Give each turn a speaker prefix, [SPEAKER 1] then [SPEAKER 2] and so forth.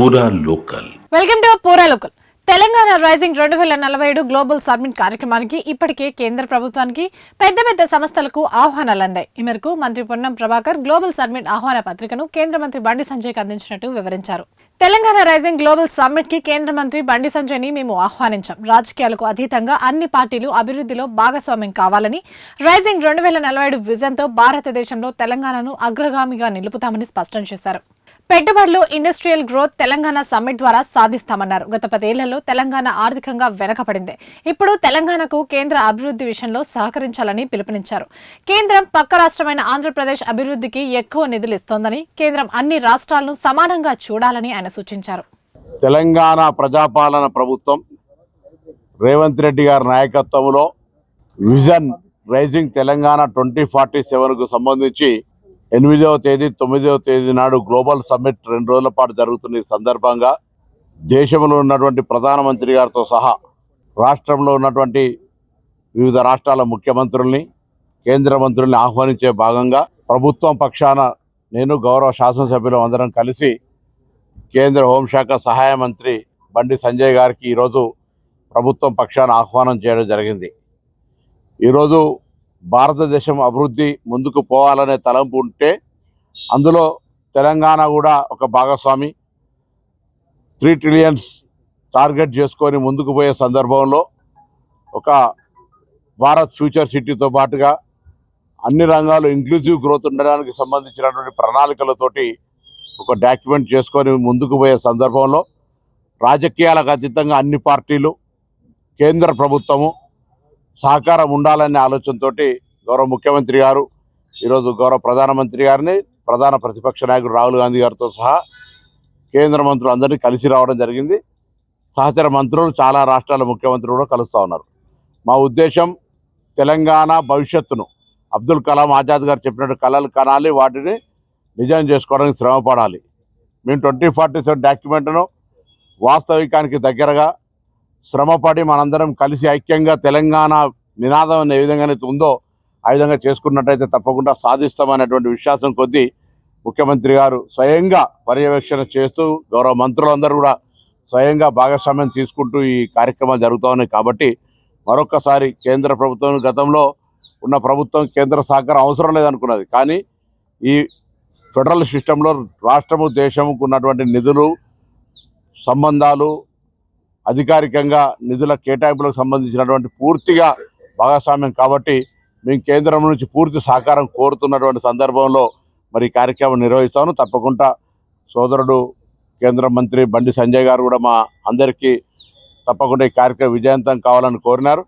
[SPEAKER 1] Pura local.
[SPEAKER 2] Welcome to Pura local. Telangana rising రెండు వేల నలభై ఏడు గ్లోబల్ సబ్మిట్ కార్యక్రమానికి ఇప్పటికే కేంద్ర ప్రభుత్వానికి పెద్ద పెద్ద సంస్థలకు ఆహ్వానాలు అందాయి. ఈ మేరకు మంత్రి పొన్నం ప్రభాకర్ గ్లోబల్ సబ్మిట్ ఆహ్వాన పత్రికను కేంద్ర మంత్రి బండి సంజయ్కి అందించినట్టు వివరించారు. తెలంగాణ రైజింగ్ గ్లోబల్ సమ్మిట్కి కేంద్ర మంత్రి బండి సంజయ్ని మేము ఆహ్వానించాం. రాజకీయాలకు అతీతంగా అన్ని పార్టీలు అభివృద్ధిలో భాగస్వామ్యం కావాలని రైజింగ్ రెండు వేల నలభై ఏడు విజన్తో భారతదేశంలో తెలంగాణను అగ్రగామిగా నిలుపుతామని స్పష్టం చేశారు. పెట్టుబడులు ఇండస్ట్రియల్ గ్రోత్ తెలంగాణ సమ్మిట్ ద్వారా సాధిస్తామన్నారు. గత పదేళ్ళలో తెలంగాణ ఆర్థికంగా వెనకబడింది. ఇప్పుడు తెలంగాణకు కేంద్ర అభివృద్ధి విషయంలో సహకరించాలని పిలుపునిచ్చారు. కేంద్రం పక్క రాష్ట్రమైన ఆంధ్రప్రదేశ్ అభివృద్ధికి ఎక్కువ నిధులు ఇస్తోందని కేంద్రం అన్ని రాష్ట్రాలను సమానంగా చూడాలని ఆయన సూచించారు.
[SPEAKER 3] తెలంగాణ ప్రజాపాలన ప్రభుత్వం రేవంత్ రెడ్డి గారి నాయకత్వంలో vision rising Telangana twenty forty సెవెన్కు సంబంధించి ఎనిమిదవ తేదీ తొమ్మిదవ తేదీ నాడు గ్లోబల్ సమ్మిట్ రెండు రోజుల పాటు జరుగుతున్న ఈ సందర్భంగా దేశంలో ఉన్నటువంటి ప్రధానమంత్రి గారితో సహా రాష్ట్రంలో ఉన్నటువంటి వివిధ రాష్ట్రాల ముఖ్యమంత్రుల్ని కేంద్ర మంత్రుల్ని ఆహ్వానించే భాగంగా ప్రభుత్వం పక్షాన నేను గౌరవ శాసనసభ్యులు అందరం కలిసి కేంద్ర హోంశాఖ సహాయ మంత్రి బండి సంజయ్ గారికి ఈరోజు ప్రభుత్వం పక్షాన ఆహ్వానం చేయడం జరిగింది. ఈరోజు భారతదేశం అభివృద్ధి ముందుకు పోవాలనే తలంపు ఉంటే అందులో తెలంగాణ కూడా ఒక భాగస్వామి. త్రీ ట్రిలియన్స్ టార్గెట్ చేసుకొని ముందుకు పోయే సందర్భంలో ఒక భారత్ ఫ్యూచర్ సిటీతో పాటుగా అన్ని రంగాలు ఇంక్లూజివ్ గ్రోత్ ఉండడానికి సంబంధించినటువంటి ప్రణాళికలతోటి ఒక డాక్యుమెంట్ చేసుకొని ముందుకు పోయే సందర్భంలో రాజకీయాలకు అతీతంగా అన్ని పార్టీలు కేంద్ర ప్రభుత్వము సహకారం ఉండాలనే ఆలోచనతోటి గౌరవ ముఖ్యమంత్రి గారు ఈరోజు గౌరవ ప్రధానమంత్రి గారిని ప్రధాన ప్రతిపక్ష నాయకుడు రాహుల్ గాంధీ గారితో సహా కేంద్ర మంత్రులు అందరినీ కలిసి రావడం జరిగింది. సహచర మంత్రులు చాలా రాష్ట్రాల ముఖ్యమంత్రులు కూడా కలుస్తూ ఉన్నారు. మా ఉద్దేశం తెలంగాణ భవిష్యత్తును అబ్దుల్ కలాం ఆజాద్ గారు చెప్పినట్టు కళలు కనాలి వాటిని నిజం చేసుకోవడానికి శ్రమపడాలి. మేము ట్వంటీ ఫార్టీ సెవెన్ డాక్యుమెంట్ను వాస్తవికానికి దగ్గరగా శ్రమపడి మనందరం కలిసి ఐక్యంగా తెలంగాణ నినాదం అనే ఏ విధంగానైతే ఉందో ఆ విధంగా చేసుకున్నట్టయితే తప్పకుండా సాధిస్తామనేటువంటి విశ్వాసం కొద్దీ ముఖ్యమంత్రి గారు స్వయంగా పర్యవేక్షణ చేస్తూ గౌరవ మంత్రులందరూ కూడా స్వయంగా భాగస్వామ్యం తీసుకుంటూ ఈ కార్యక్రమాలు జరుగుతూ ఉన్నాయి కాబట్టి మరొకసారి కేంద్ర ప్రభుత్వం గతంలో ఉన్న ప్రభుత్వం కేంద్ర సహకారం అవసరం లేదనుకున్నది. కానీ ఈ ఫెడరల్ సిస్టంలో రాష్ట్రము దేశముకు ఉన్నటువంటి నిధులు సంబంధాలు అధికారికంగా నిధుల కేటాయింపులకు సంబంధించినటువంటి పూర్తిగా భాగస్వామ్యం కాబట్టి మేము కేంద్రం నుంచి పూర్తి సహకారం కోరుతున్నటువంటి సందర్భంలో మరి కార్యక్రమం నిర్వహిస్తాను. తప్పకుండా సోదరుడు కేంద్ర మంత్రి బండి సంజయ్ గారు కూడా మా అందరికీ తప్పకుండా ఈ కార్యక్రమం విజయవంతం కావాలని కోరినారు.